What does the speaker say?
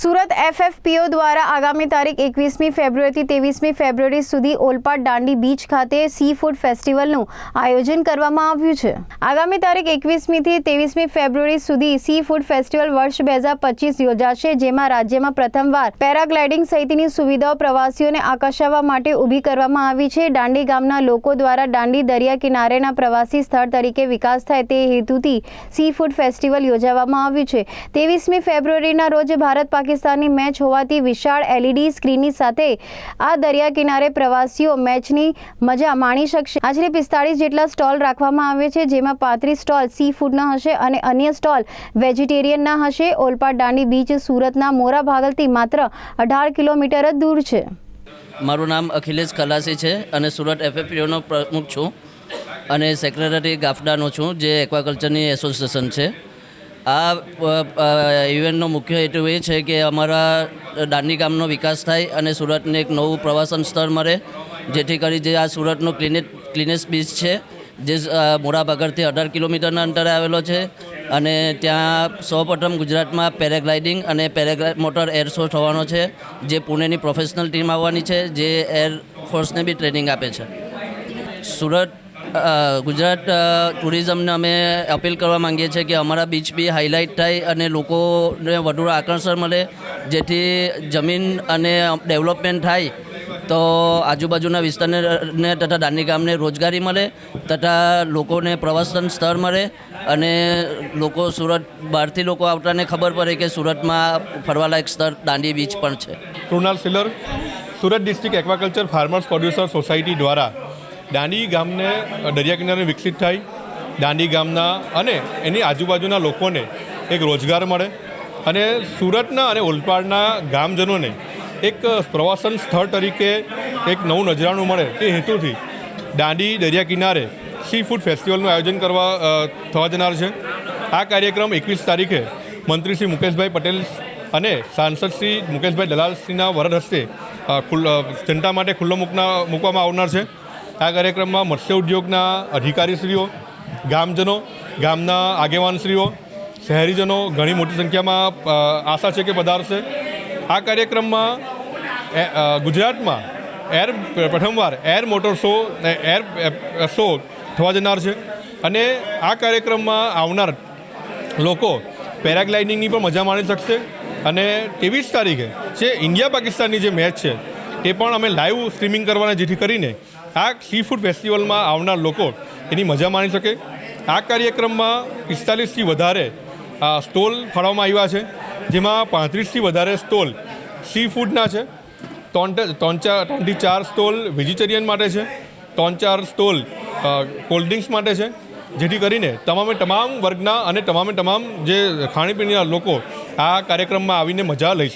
સુરત એફએફપીઓ દ્વારા આગામી તારીખ એકવીસમી ફેબ્રુઆરીથી ત્રેવીસમી ફેબ્રુઆરી સુધી ઓલપાડ દાંડી બીચ ખાતે સી ફૂડ ફેસ્ટિવલનું આયોજન કરવામાં આવ્યું છે. આગામી તારીખ એકવીસમીથી ત્રેવીસમી ફેબ્રુઆરી સુધી સી ફૂડ ફેસ્ટિવલ વર્ષ બે હજાર પચીસ યોજાશે, જેમાં રાજ્યમાં પ્રથમવાર પેરાગ્લાઇડિંગ સહિતની સુવિધાઓ પ્રવાસીઓને આકર્ષવા માટે ઊભી કરવામાં આવી છે. દાંડી ગામના લોકો દ્વારા દાંડી દરિયા કિનારેના પ્રવાસી સ્થળ તરીકે વિકાસ થાય તે હેતુથી સી ફૂડ ફેસ્ટિવલ યોજવામાં આવ્યું છે. ત્રેવીસમી ફેબ્રુઆરીના રોજ ભારત પાકિસ્તાનની મેચ હોવાથી વિશાળ એલઈડી સ્ક્રીનની સાથે આ દરિયા કિનારે પ્રવાસીઓ મેચની મજા માણી શકશે. આશરે પિસ્તાળીસ જેટલા સ્ટોલ રાખવામાં આવે છે, જેમાં પાંત્રીસ સ્ટોલ સી ફૂડના હશે અને અન્ય સ્ટોલ વેજીટેરિયનના હશે. ઓલપાડ દાંડી બીચ સુરતના મોરા ભાગલથી માત્ર અઢાર કિલોમીટર જ દૂર છે. મારું નામ અખિલેશ ખલાસી છે અને સુરત એફએફપીઓનો પ્રમુખ છું અને સેક્રેટરી ગાફડાનો છું, જે એક્વાકલ્ચરની એસોસિએશન છે. આ ઇવેન્ટનો મુખ્ય હેતુ એ છે કે અમારા દાંડી ગામનો વિકાસ થાય અને સુરતને એક નવું પ્રવાસન સ્થળ મળે. જેથી કરી જે આ સુરતનો ક્લિનેટ ક્લિનેસ્ટ બીચ છે જે અ, મોરાભાગરથી અઢાર કિલોમીટરના અંતરે આવેલો છે. અને ત્યાં સૌપ્રથમ ગુજરાતમાં પેરાગ્લાઇડિંગ અને પેરાગ્લાઇડ મોટર એર શો થવાનો છે જે પુણેની પ્રોફેશનલ ટીમ આવવાની છે જે એર ફોર્સને બી ટ્રેનિંગ આપે છે. સુરત ગુજરાત ટુરિઝમને અમે અપીલ કરવા માંગીએ છીએ કે અમારા બીચ બી હાઇલાઇટ થાય અને લોકોને વધુ આકર્ષણ મળે. જેથી જમીન અને ડેવલપમેન્ટ થાય, તો આજુબાજુના વિસ્તારને તથા દાંડી ગામને રોજગારી મળે, તથા લોકોને પ્રવાસન સ્થળ મળે અને લોકો સુરત, બહારથી લોકો આવતાને ખબર પડે કે સુરતમાં ફરવાલાયક સ્થળ દાંડી બીચ પણ છે. Krunal Silar, Surat district aquaculture farmers producer society દ્વારા દાંડી ગામને દરિયા કિનારે વિકસિત થાય. દાંડી ગામના અને એની આજુબાજુના લોકોને એક રોજગાર મળે અને સુરતના અને ઓલપાડના ગામજનોને એક પ્રવાસન સ્થળ તરીકે એક નવું નજરાણું મળે તે હેતુથી દાંડી દરિયા કિનારે સી ફૂડ ફેસ્ટિવલનું આયોજન કરવા થવા જનાર છે. આ કાર્યક્રમ એકવીસ તારીખે મંત્રી શ્રી મુકેશભાઈ પટેલ અને સાંસદ શ્રી મુકેશભાઈ દલાલશ્રીના વરદ હસ્તે જનતા માટે ખુલ્લો મૂકના, મૂકવામાં આવનાર છે. આ કાર્યક્રમમાં મત્સ્ય ઉદ્યોગના અધિકારીશ્રીઓ, ગામજનો, ગામના આગેવાનશ્રીઓ, શહેરીજનો ઘણી મોટી સંખ્યામાં આશા છે કે પધારશે. આ કાર્યક્રમમાં ગુજરાતમાં એર, પ્રથમવાર air motor show air show થવા જનાર છે. અને આ કાર્યક્રમમાં આવનાર લોકો પેરાગ્લાઇડિંગની પણ મજા માણી શકશે. અને ત્રેવીસ તારીખે જે ઇન્ડિયા પાકિસ્તાનની જે મેચ છે તે પણ અમે લાઈવ સ્ટ્રીમિંગ કરવાના, જેથી કરીને આ સી ફૂડ ફેસ્ટિવલમાં આવનાર લોકો એની મજા માણી શકે. આ કાર્યક્રમમાં પિસ્તાલીસથી વધારે સ્ટોલ ફાળવવામાં આવ્યા છે. જેમાં પાંત્રીસથી વધારે સ્ટોલ સી ફૂડના છે. ત્રણ ત્રણ ચાર, ત્રણથી ચાર સ્ટોલ વેજીટેરિયન માટે છે. ત્રણ ચાર સ્ટોલ કોલ્ડ ડ્રિંક્સ માટે છે. જેથી કરીને તમામે તમામ વર્ગના અને તમામે તમામ જે ખાણીપીણીના લોકો આ કાર્યક્રમમાં આવીને મજા લઈ